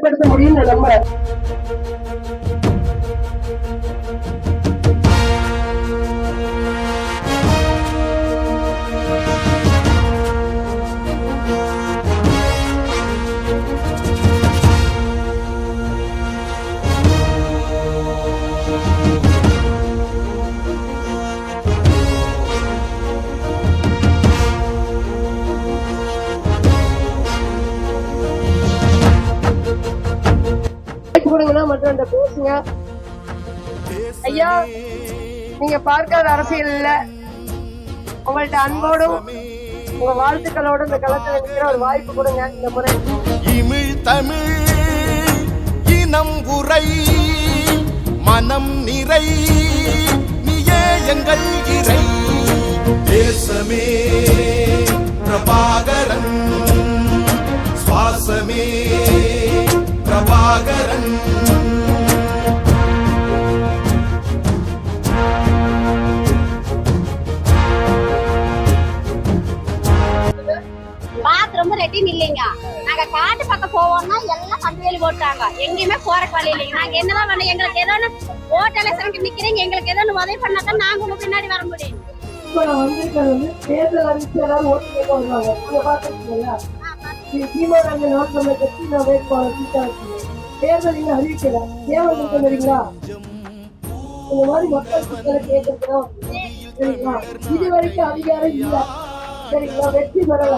acuerdo, Marina. மட்டும் அந்த பேசுங்க. ஐயா நீங்க பார்க்காத அரசியல் இல்ல. உங்கள்ட்ட அன்போடும் உங்க வாழ்த்துக்களோட இந்த களத்துல நிக்கிற ஒரு வாய்ப்பு கொடுங்க இந்த முறை. இமிழ் தமிழ் இனம் உரை மனம் நிறை நீயே எங்கள் இறை. தேசமே பிரபாகரன் சுவாசமே பிரபாகரன். பாத்ரூம் ரெட்டின் இல்லைங்க. நாங்க காட்டு பக்கம் போவோம்னா எல்லாம் கண்டு வேலி போட்டாங்க எங்கேயுமே போறக்கு வழி இல்லைங்க. நாங்க என்னதான் பண்ண எங்களுக்கு ஏதோ ஓட்டு எலெக்ஷனுக்கு நிக்கிறீங்க எங்களுக்கு ஏதோ உதவி பண்ணாதான் நாங்க உங்க பின்னாடி வர முடியும். இப்ப நான் வந்திருக்கிறது வந்து தேர்தல் அறிவிச்சு எல்லாரும் ஓட்டு கேட்க வருவாங்க. நீங்க பாத்துருக்கீங்களா சீமானந்த நாட்டு கட்சி நான் வேட்பாளர் சீட்டா வச்சிருக்கேன் தேர்தல் இன்னும் அறிவிக்கல. ஏன் வந்திருக்கேன் தெரியுங்களா இந்த மாதிரி மக்கள் சிக்கலை கேட்கறதுதான் சரிங்களா? இது வரைக்கும் அதிகாரம் இல்ல. சரிங்களா வெற்றி பெறல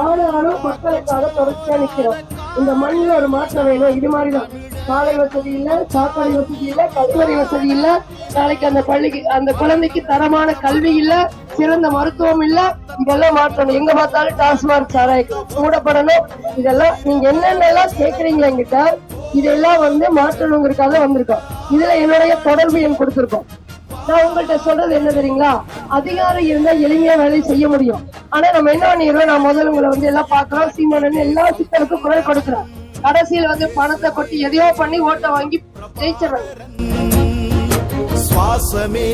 ஆனாலும் மக்களுக்காக தொடர்ச்சியா நிக்கிறோம். இந்த மண்ணில் ஒரு மாற்றம் வேணும். இது மாதிரிதான். சாலை வசதி இல்ல சாப்பாடு வசதி இல்ல கல்லூரி வசதி இல்ல. நாளைக்கு அந்த பள்ளிக்கு அந்த குழந்தைக்கு தரமான கல்வி இல்ல சிறந்த மருத்துவம் இல்ல. இதெல்லாம் மாற்றணும். எங்க பார்த்தாலும் டாஸ்மாக் சாராய மூடப்படணும். இதெல்லாம் நீங்க என்னென்னலாம் கேக்குறீங்களா எங்கிட்ட இதெல்லாம் வந்து மாற்றணுங்கிறதுக்காக வந்திருக்கோம். இதுல என்னுடைய தொடர்பு எண் கொடுத்திருக்கோம். நான் உங்கள்கிட்ட சொல்றது என்ன தெரியுங்களா? அதிகாரம் இருந்தா எளிமையா வேலையை செய்ய முடியும். ஆனா நம்ம என்ன பண்ணிடுறோம்? நான் முதல்ல உங்களை வந்து எல்லாம் பாக்குறோம் சீமானன் எல்லா சிக்கலுக்கும் குரல் கொடுக்குறோம் கடைசியில் வந்து பணத்தை கொட்டி எதையோ பண்ணி ஓட்டை வாங்கி ஜெயிச்சிடுறாங்க சுவாசமே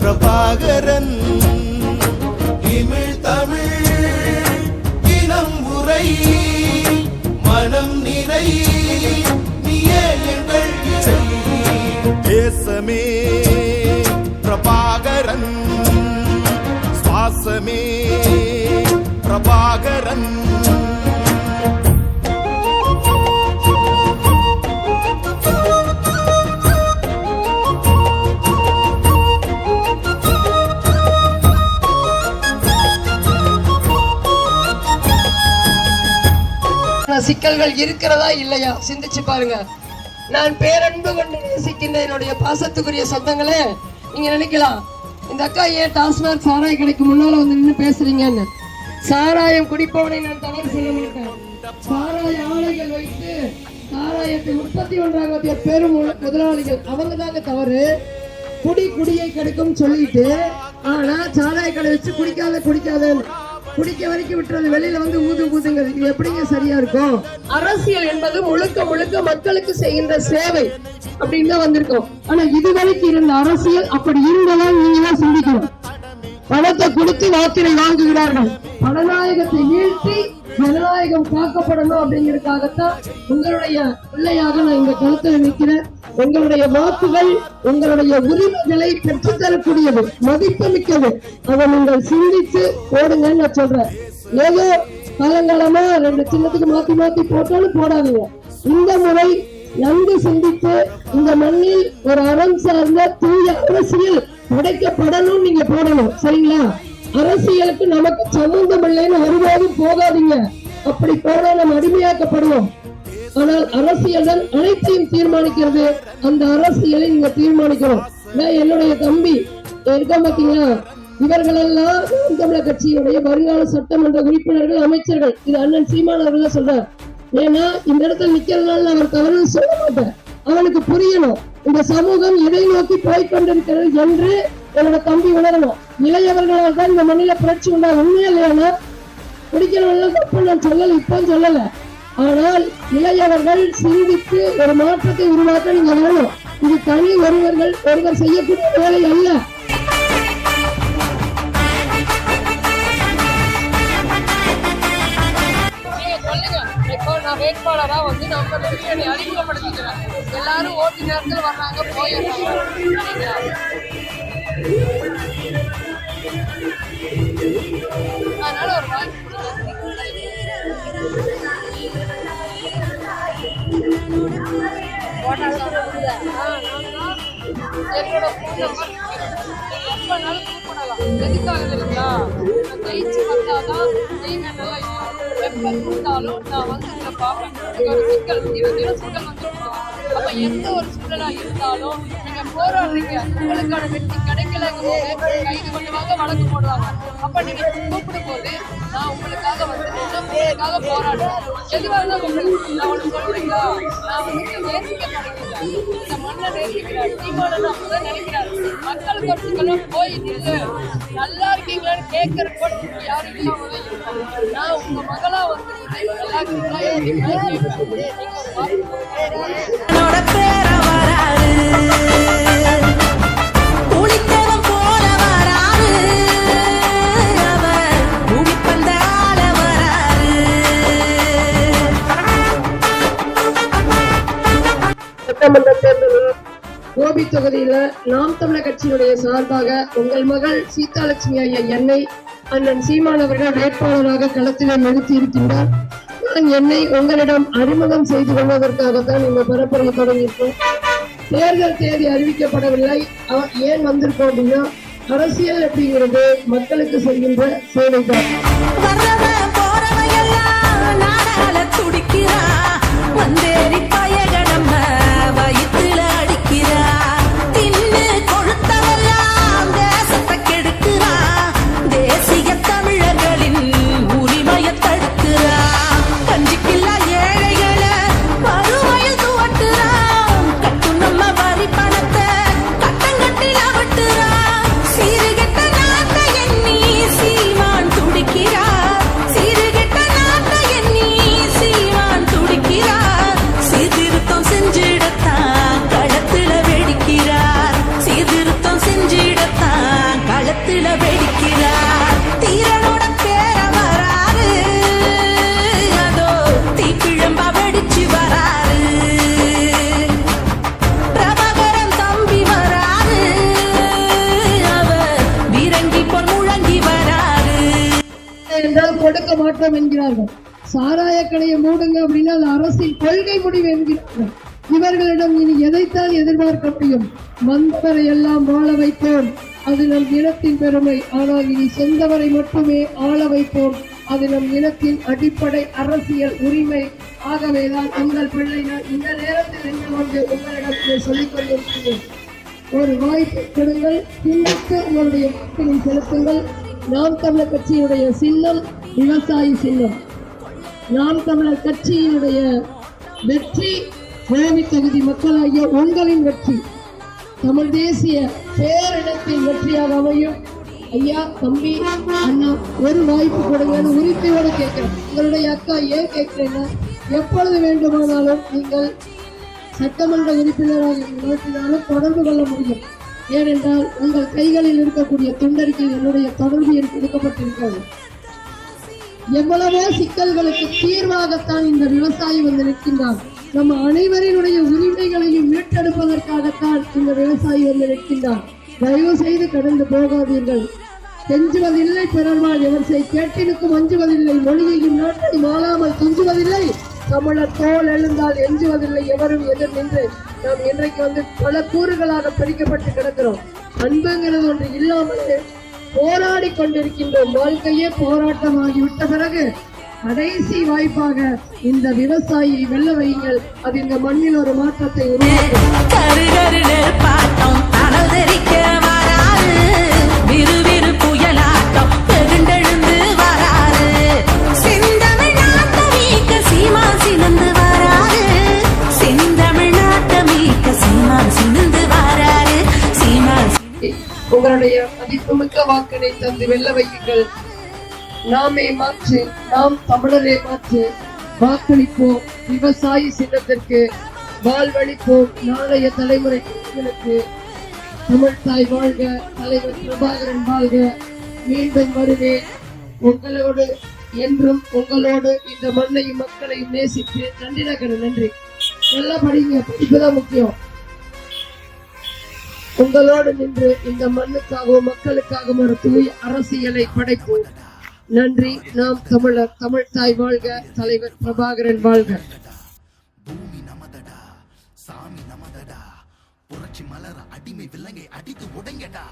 பிரபாகரன் இமிழ் தமிழ் இனம் உரை மனம் நிறை சிக்கல்கள் இருக்கிறதா இல்லையா? சிந்திச்சு பாருங்க. நான் பேரன்பு கொண்டு நேசிக்கின்ற என்னுடைய பாசத்துக்குரிய சொந்தங்களே நீங்க நினைக்கலாம் இந்த அக்கா ஏன் டாஸ்மாக் சாராய கடைக்கு முன்னால வந்து நின்று பேசுறீங்கன்னு? சாராயம் குடிப்பவனை நான் தவறு சொல்ல மாட்டேன். சாராய ஆலைகள் வைத்து சாராயத்தை உற்பத்தி பண்றாங்க பெரும் முதலாளிகள். அவங்க தாங்க தவறு. குடி குடியை கெடுக்கும் சொல்லிட்டு ஆனா சாராய கடை வச்சு குடிக்காத குடிக்காதன்னு. குடிக்க வரைக்கும் விட்டுறது வெளியில வந்து ஊது ஊதுங்க இது எப்படிங்க சரியா இருக்கும்? அரசியல் என்பது முழுக்க முழுக்க மக்களுக்கு செய்கின்ற சேவை அப்படின்னு தான் வந்திருக்கோம். ஆனா இதுவரைக்கும் இருந்த அரசியல் அப்படி இருந்ததா நீங்க தான் சிந்திக்கணும். பணத்தை கொடுத்து வாக்கினை வாங்குகிறார்கள். பணநாயகத்தை வீழ்த்தி ஜனநாயகம் காக்கப்படணும் அப்படிங்கிறதுக்காகத்தான் உங்களுடைய பிள்ளையாக நான் இந்த களத்தில் நிற்கிறேன். உங்களுடைய வாக்குகள் உங்களுடைய உரிமைகளை பெற்றுத்தரக்கூடியது மதிப்பு மிக்கது அதை நீங்கள் சிந்தித்து போடுங்கன்னு நான் சொல்றேன். ஏதோ காலங்காலமா ரெண்டு சின்னத்துக்கு மாத்தி மாத்தி போட்டாலும் போடாதீங்க. இந்த முறை நன்கு சிந்தித்து இந்த மண்ணில் ஒரு அறம் சார்ந்த தூய அரசியல் உடைக்கப்படணும் நீங்க போடணும். சரிங்களா? அரசியலுக்கு நமக்கு சம்பந்தம் இல்லைன்னு ஒருபோதும் போகாதீங்க. அப்படி போனா நம்ம அடிமையாக்கப்படுவோம். ஆனால் அரசியல் தான் அனைத்தையும் தீர்மானிக்கிறது. அந்த அரசியலை நீங்க தீர்மானிக்கணும். நான் என்னுடைய தம்பி இருக்க பாத்தீங்களா இவர்களெல்லாம் எல்லாம் தமிழர் கட்சியினுடைய வருங்கால சட்டமன்ற உறுப்பினர்கள் அமைச்சர்கள். இது அண்ணன் சீமான் அவர்கள் தான் சொல்றார். ஏன்னா இந்த இடத்துல நிக்கிறதுனால அவர் தவறு சொல்ல மாட்டேன் அவனுக்கு புரியணும். இந்த சமூகம் எதை நோக்கி போய் கொண்டிருக்கிறது என்று என்னோட தம்பி உணரணும். இளையவர்களால் தான் இந்த மண்ணில புரட்சி உண்டா உண்மையா இல்லையானா குடிக்கிறவங்க தப்பு நான் சொல்லல இப்போ சொல்லல. ஆனால் இளையவர்கள் சிந்தித்து ஒரு மாற்றத்தை உருவாக்க நீங்க வேணும். இது தனி ஒருவர்கள் ஒருவர் செய்யக்கூடிய வேலை அல்ல. நான் வேட்பாளரா வந்து நம்ம அறிமுகப்படுத்திக்கிறேன். எல்லாரும் ஓட்டு நேரத்தில் வர்றாங்க போயிடுறாங்க என்னோட phone number கூப்பிடலாம். எதுக்காக நான் ஜெயிச்சு வந்தாதான் நல்லா நான் வந்து பார்ப்பேன். சிக்கல். சிக்கல் அப்ப எந்த ஒரு சூழலா இருந்தாலும் நீங்க போராடுறீங்க. உங்களுக்கான வெற்றி கிடைக்கலங்கும் போது கைது கொஞ்சமாக வழக்கு போடுவாங்க. அப்ப நீங்க கூப்பிடும் போது நான் உங்களுக்காக வந்து உங்களுக்காக போராடுறேன். எதுவாக இருந்தாலும் உங்களுக்கு நான் சொல்றீங்களா? நான் வந்து நேசிக்க நினைக்கிறேன் இந்த மண்ணை நேசிக்கிறேன் தீபாவளி நான் முதல் நினைக்கிறேன் மக்கள் கருத்துக்கெல்லாம் போய் நின்று நல்லா இருக்கீங்களான்னு கேட்கற கூட யாரும் இல்லாம தான் நான் உங்க மகளா வந்து நல்லா சட்டமன்ற தேர்தலில் கோபி தொகுதியில நாம் தமிழர் கட்சியினுடைய சார்பாக உங்கள் மகள் சீதாலட்சுமி ஐயா என்னை அண்ணன் சீமான் அவர்கள் வேட்பாளராக களத்திலே நிறுத்தி இருக்கின்றார். நான் என்னை உங்களிடம் அறிமுகம் செய்து கொள்வதற்காகத்தான் இந்த பரப்புரை தொடங்கியிருக்கோம். தேர்தல் தேதி அறிவிக்கப்படவில்லை. ஏன் வந்திருக்கோம் அப்படின்னா அரசியல் அப்படிங்கிறது மக்களுக்கு செய்கின்ற சேவைதான். வர்றவன் போறவன் மாற்றம் என்கிறார்கள். சாராய கடையை மூடுங்க அப்படின்னா அது அரசின் கொள்கை முடிவு என்கிறார்கள். இவர்களிடம் இனி எதைத்தான் எதிர்பார்க்க முடியும்? வந்தவரை எல்லாம் வாழ வைப்போம். அது நம் இனத்தின் பெருமை. ஆனால் இனி சொந்தவரை மட்டுமே ஆள வைப்போம். அது நம் இனத்தின் அடிப்படை அரசியல் உரிமை. ஆகவேதான் உங்கள் பிள்ளை நான் இந்த நேரத்தில் நின்று கொண்டு உங்களிடம் சொல்லிக் கொண்டிருக்கிறேன். ஒரு வாய்ப்பு கொடுங்கள். சின்னத்து உங்களுடைய வாக்கினை செலுத்துங்கள். நாம் தமிழர் கட்சியினுடைய சின்னம் விவசாயி செய்யும் நாம் தமிழர் கட்சியினுடைய வெற்றி கோவி தொகுதி மக்களாகிய உங்களின் வெற்றி தமிழ் தேசிய பேரிடத்தின் வெற்றியாக அமையும். ஐயா தம்பி அண்ணா ஒரு வாய்ப்பு கொடுங்கன்னு உரிமையோடு கேட்கிறேன். உங்களுடைய அக்கா ஏன் கேட்கிறேன்னா எப்பொழுது வேண்டுமானாலும் நீங்கள் சட்டமன்ற உறுப்பினராக நிறுத்தினாலும் தொடர்பு கொள்ள முடியும். ஏனென்றால் உங்கள் கைகளில் இருக்கக்கூடிய துண்டறிக்கை என்னுடைய தொடர்பு என்று கொடுக்கப்பட்டிருக்கிறது. எவ்வளவோ சிக்கல்களுக்கு தீர்வாகத்தான் இந்த விவசாயி வந்து நிற்கின்றார். நம்ம அனைவரினுடைய உரிமைகளையும் மீட்டெடுப்பதற்காகத்தான் இந்த விவசாயி வந்து நிற்கின்றார். தயவு செய்து கடந்து போகாதீர்கள். கெஞ்சுவதில்லை பிறர்வாள் எவர்சை கேட்டினுக்கும் அஞ்சுவதில்லை மொழியையும் நாட்டையும் ஆளாமல் துஞ்சுவதில்லை தமிழர் தோல் எழுந்தால் எஞ்சுவதில்லை எவரும் எதிர் நின்று நாம் இன்றைக்கு வந்து பல கூறுகளாக பிரிக்கப்பட்டு கிடக்கிறோம். அன்புங்கிறது ஒன்று இல்லாமல் போராடி கொண்டிருக்கின்றோம் வாழ்க்கையே போராட்டமாகிவிட்ட பிறகு கடைசி வாய்ப்பாக இந்த விவசாயி வெல்ல வையுங்கள். அது இந்த மண்ணில் ஒரு மாற்றத்தை உருவாக்கும். உங்களுடைய மதிப்புமிக்க வாக்கினை தந்து வெல்ல வையுங்கள். நாமே மாற்று நாம் தமிழரே மாற்று வாக்களிப்போம். விவசாயி சின்னத்திற்கு வாழ்வழிப்போம் நாளைய தலைமுறை குழந்தைகளுக்கு தமிழ் தாய் வாழ்க தலைவர் பிரபாகரன் வாழ்க. மீண்டும் வருவேன் உங்களோடு என்றும் உங்களோடு இந்த மண்ணையும் மக்களையும் நேசித்து நன்றி நன்றி. நல்லா படிங்க படிப்புதான் முக்கியம். உங்களோடு நின்று இந்த மண்ணுக்காகவும் மக்களுக்காகவும் ஒரு தூய் அரசியலை படைப்போம் நன்றி. நாம் தமிழர் தமிழ் தாய் வாழ்க தலைவர் பிரபாகரன் வாழ்க. பூமி நமதடா சாமி நமதடா புரட்சி மலர அடிமை வில்லங்கை அடித்து உடைங்கடா.